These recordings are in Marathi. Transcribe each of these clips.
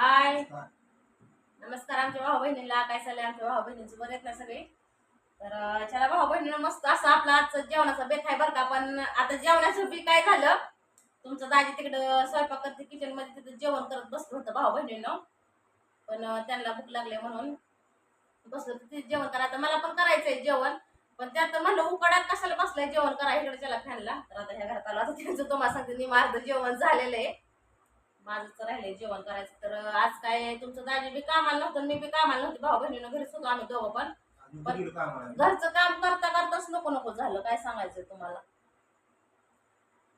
हाय. नमस्कार. आमच्या भाऊ बहिणीला काय चाललंय? आमच्या भाऊ बहिणींचं बरं आहेत ना सगळे? तर चला भाऊ बहिणीनं मस्त असं आपलं आजचं जेवणाचा बेत आहे बरं का. पण आता जेवणाचं बी काय झालं? तुमचं दाजी तिकडं स्वयंपाक करते किचनमध्ये तिथं जेवण करत बसलं होतं भाऊ बहिणीनं पण त्यांना भूक लागली म्हणून बसलं होतं ते जेवण करा आता मला पण करायचंय जेवण. पण त्यात म्हणलं उकडात कशाला बसलाय? जेवण करा इकडे त्याला फॅनला. तर आता ह्या घरात आलो. आता त्यांचं तुम्हाला सांगते मी माझं जेवण झालेलं आहे. माझंच राहिलंय जेवण करायचं. तर आज काय तुमचं दाजी बी कामाला नव्हतं मी बी कामाला नव्हते. भाऊ बहिणीनं घरीच होतो आम्ही दोघं पण. घरचं काम करता करताच नको नको झालं. काय सांगायचं तुम्हाला?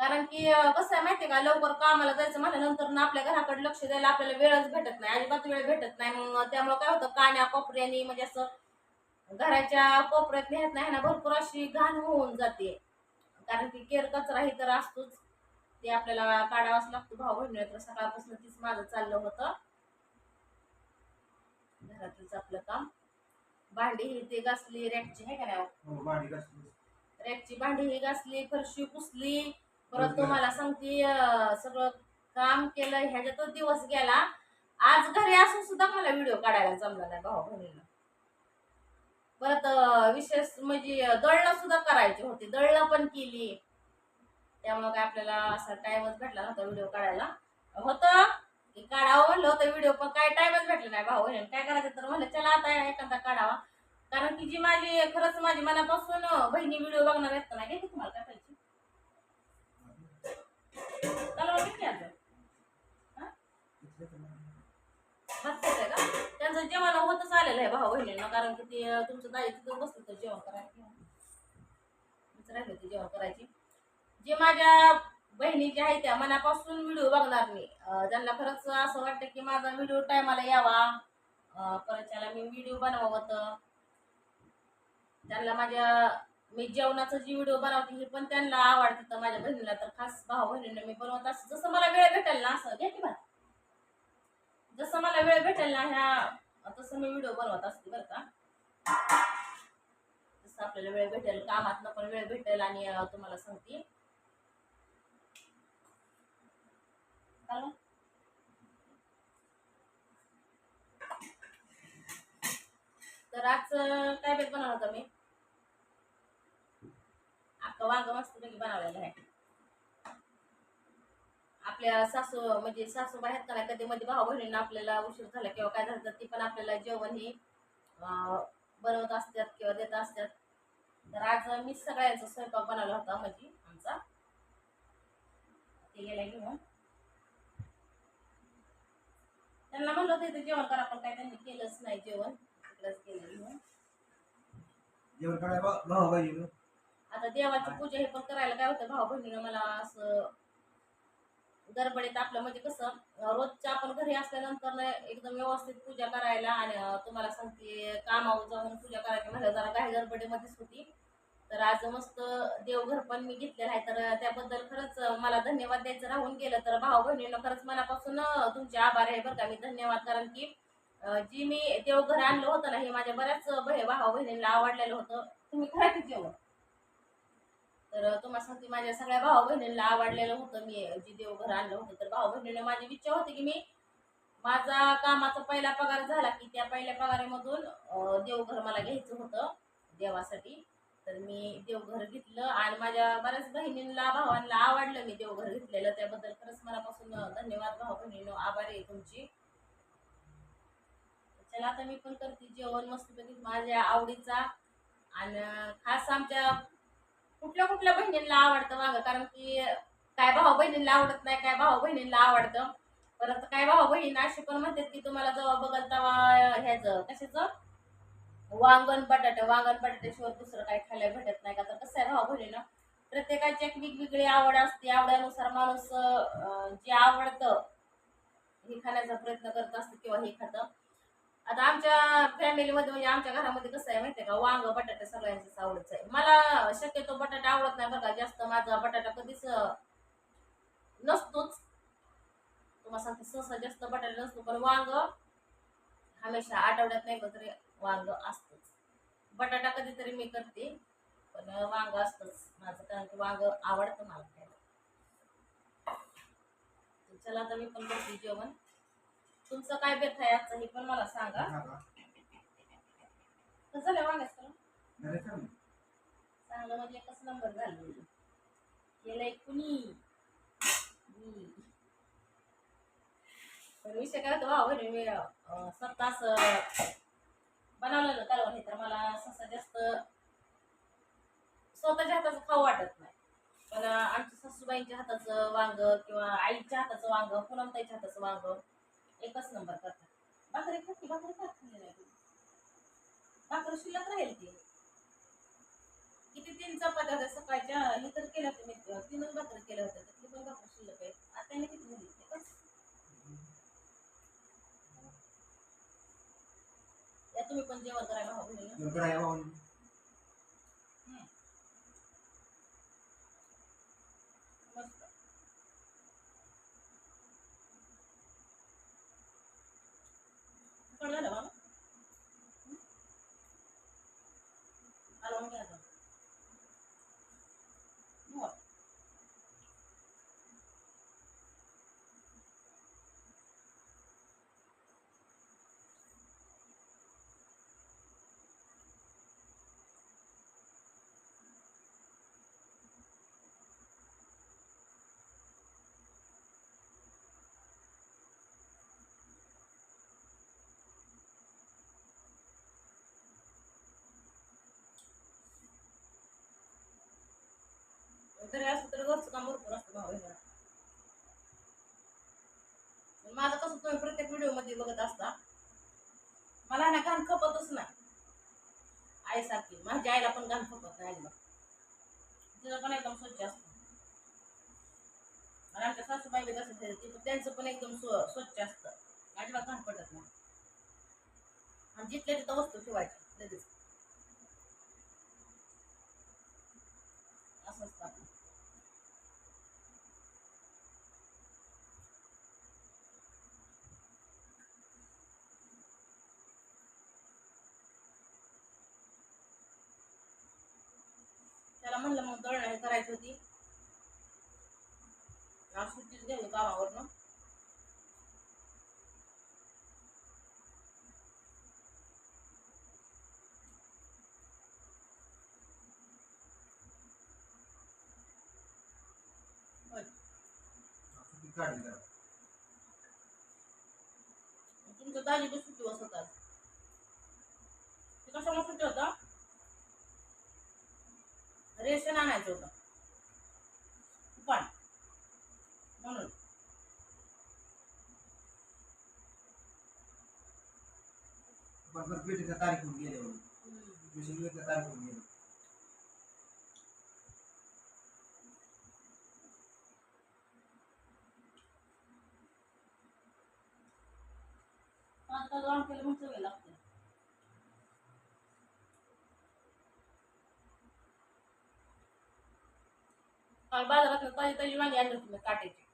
कारण की अं, कसं आहे माहितीये का लवकर कामाला जायचं म्हटल्यानंतर ना आपल्या घराकडे लक्ष द्यायला आपल्याला वेळच भेटत नाही. अजिबात वेळ भेटत नाही. मग त्यामुळे काय होतं कान्या कोपऱ्यानी म्हणजे असं घराच्या कोपऱ्यात नेहत नाही ना भरपूर अशी घाण होऊन जाते. कारण की केर कचरा ही तर असतोच. ते आपल्याला काढावाच लागतो भाऊ बहिणी तर सकाळपासून तीच माझं चाललं होतं. घरातलंच आपलं काम. भांडी ही ते घासली रॅकची आहे का नाही रॅकची भांडी ही घासली फरशी पुसली. परत. तुम्हाला सांगते सगळं काम केलं ह्याच्यातच दिवस गेला. आज घरी असून सुद्धा मला व्हिडिओ काढायला जमला नाही भाऊ बहिणीला. परत विशेष म्हणजे दळणं सुद्धा करायचे होते. दळणं पण केली. त्यामुळे काय आपल्याला असा टाइमच भेटला नव्हता व्हिडिओ काढायला. होतं. काढावं म्हणलं होतं व्हिडिओ पण काय टाइमच भेटला नाही भाऊ. बहिणी काय करायचं तर म्हणलं चला आता एखादा काढावा. कारण की जी माझी खरंच माझी मनापासून बहिणी व्हिडिओ बघणार आहेत ना घे तुम्हाला काय पाहिजे? आता का? त्यांचं जेवण होतच आलेलं आहे भाऊ बहिणींना कारण की ते तुमचं दाई तिथं बसलं तर जेवण करायचं राहिलं राहिले होते जेवण करायची. जे माझ्या बहिणी ज्या आहेत त्या मनापासून व्हिडिओ बघणार मी. ज्यांना खरंच असं वाटतं की माझा व्हिडिओ टायमाला यावा. परत त्याला मी व्हिडिओ बनवावं तर त्यांना माझ्या मी जेवणाचं जी व्हिडिओ बनवते हे पण त्यांना आवडते. तर माझ्या बहिणीला तर खास भाऊ बहिणींना मी बनवत असं जसं मला वेळ भेटेल ना असं घ्या की बा जसं मला वेळ भेटेल ना ह्या तसं मी व्हिडिओ बनवत असते बरं का. जसं आपल्याला वेळ भेटेल कामातनं पण वेळ भेटेल आणि तुम्हाला सांगते. चालेल? तर आज काय बेत बनवला होता मी? अख्खा वांग मस्तपैकी बनवलेलं आहे. आपल्या सासू म्हणजे सासू आहेत का नाही कधी मध्ये भाऊ बहिणींना आपल्याला उशीर झाला किंवा काय झालं तर ती पण आपल्याला जेवण हे बनवत असतात किंवा देत असतात. तर आज मी सगळ्यांचा स्वयंपाक बनवला होता म्हणजे आमचा. ते गेला घेऊन. त्यांना म्हणलं होतं इथे जेवण करा पण काय त्यांनी केलंच नाही जेवण. तिकडंच भाऊ बहिणी आता देवाची पूजा हे पण करायला काय होतं भाऊ बहिणीनं मला असं गडबडीत आपलं म्हणजे कसं रोजच्या आपण घरी असल्यानंतर ना एकदम व्यवस्थित पूजा करायला आणि तुम्हाला सांगते कामावर जाऊन पूजा करायची म्हणलं जरा काही गडबडीमध्येच होती तर आज मस्त देवघर पण मी घेतलेलं आहे. तर त्याबद्दल खरंच मला धन्यवाद द्यायचं राहून गेलं. तर भाऊ बहिणीनं खरंच मनापासून तुमचे आभार आहे बरं का. मी धन्यवाद कारण की जी मी देवघर आणलं होतं ना हे माझ्या बऱ्याच भाऊ बहिणींना आवडलेलं होतं. तुम्ही खरं की जेवण. तर तुम्हाला सांगते माझ्या सगळ्या भाऊ बहिणींना आवडलेलं होतं मी जी देवघर आणलं होतं. तर भाऊ बहिणीने माझी इच्छा होती की मी माझा कामाचा पहिला पगार झाला की त्या पहिल्या पगारामधून देवघर मला घ्यायचं होतं देवासाठी. तर मी देवघर घेतलं आणि माझ्या बऱ्याच बहिणींना भावांना आवडलं मी देवघर घेतलेलं. त्याबद्दल खरंच मनापासून धन्यवाद भाऊ बहिणीनो. आभारी आहे तुमची. चला आता मी पण करते जेवण मस्तपैकी माझ्या आवडीचा. आणि खास आमच्या कुठल्या कुठल्या बहिणींना आवडतं वांग कारण की काय भाऊ बहिणींना आवडत नाही काय भाऊ बहिणींना आवडतं. परत काय भाऊ बहीण अशी पण म्हणतात की तुम्हाला जेव्हा बघल तेव्हा ह्याचं कशाचं? वांगण बटाटे वांगण बटाट्याशिवाय दुसरं काही खायला भेटत नाही का? तर कसं आहे भावा भरे ना प्रत्येकाची एक वेगवेगळी आवड असते. आवड्यानुसार माणूस जे आवडतं हे खाण्याचा प्रयत्न करत असतं किंवा हे खातं. आता आमच्या फॅमिलीमध्ये म्हणजे आमच्या घरामध्ये कसं आहे माहितीये का? वांग बटाटे सगळ्यांचंच आवडच आहे. मला शक्यतो बटाटा आवडत नाही बरं का जास्त माझा बटाटा कधीच नसतोच. तुम्हाला सांगते सहसा जास्त बटाटा नसतो पण वांग हमेशा आठवड्यात नाही का तरी वांग असतंच. बटाटा कधीतरी मी करते पण वांग असतंच माझं कारण की वांग आवडतं मला खायला. चला आता मी पण करते जेवण. तुमचं काय बेत आहे आजचं हे पण मला सांगा? कसं झालं वागायचं. चांगलं म्हणजे एकच नंबर झालं. केलंय कुणी. पण विषय काय होतो? बहिणी मी अं, स्वतः असं बनवलं ना कालवण हे तर मला सहसा जास्त स्वतःच्या हाताचं खाऊ वाटत नाही. पण आमच्या सासूबाईंच्या हाताचं वांग किंवा आईच्या हाताचं वांग पुनमताईच्या हाताचं वांग एकच नंबर करतात. भाकरी खाती भाकरी खात नाही. भाकरी शिल्लक राहील ती. किती तीन चपात्या होत्या सकाळच्या हे तर केल्या तुम्ही मी तीनच भाकरी केल्या होत्या त्यातली पण भाकरी शिल्लक आहे. आता किती झाली? या तुम्ही पण जेवण करायला भाऊ बहिणीला जेवण करायला भाऊ. मस्त तिखट झालं बाबा कालवण घ्या आता. हो. घरी असं तर घरचं काम भरपूर असतं भाऊ बहिणीला. माझं कसं तुम्ही प्रत्येक व्हिडिओमध्ये बघत असता मला ना घाण खपतच नाही. आईसारखी माझ्या आईला पण घाण खपत नाही अजिबात. तिचं पण एकदम स्वच्छ असतं. आणि आमच्या सासूबाई बी तसंच त्यांचं पण एकदम स्व- स्वच्छ असतं. अजिबात घाण पडत नाही. आणि जिथल्या तिथं वस्तू ठेवायची लगेच. असं असतं त्याला म्हणलं मग दळण करायची होती सुट्टीच गेली कामावरनं होय. सुट्टी काढली जरा. तुमचं दाजी बी सुट्टी बसत आज ते कशाला सुट्टी होता रेशन आणायचं होतं पण म्हणून पण तारीख होऊन गेले म्हणून. तारीख होऊन गेली. केलं मग सवय लागते बाजारात ताजी ताजी वांगी आणलं होती काटायची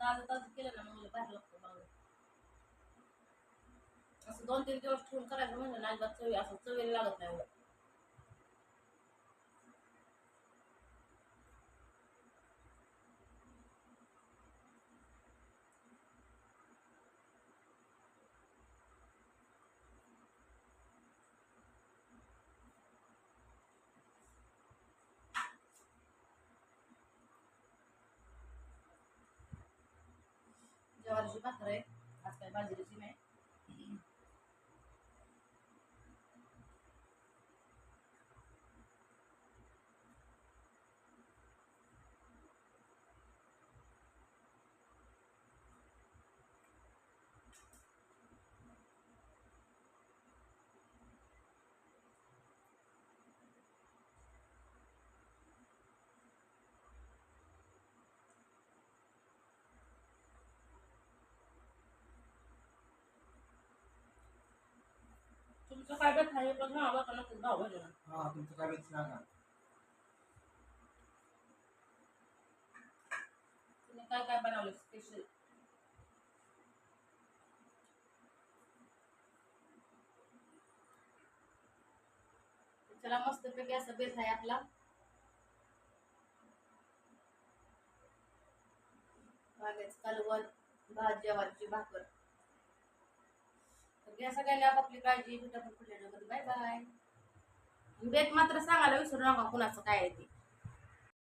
ताज ताजं ताजं केलं ना मग बाहेर लागतो बांगडा असं दोन तीन दिवस ठेवून करायचं म्हणलं ना चवी असं चवीला लागत नाही एवढं भाकर आहे. आज काय बाजरीची नाही. तुमचं काय बेत आहे पण हा बघा नक्कीच भाऊ बहिणी हा तुमचं काय भेट सांगा तुम्ही काय काय बनवलं स्पेशल चला मस्तपैकी असं बेत आहे आपला. वांग्याचं कालवण भात ज्वारीची भाकर. या सगळ्यांनी आपापली काळजी भेटा पण बाय बाय. बेत मात्र सांगायला विसरू नका कुणाचं काय आहे ते.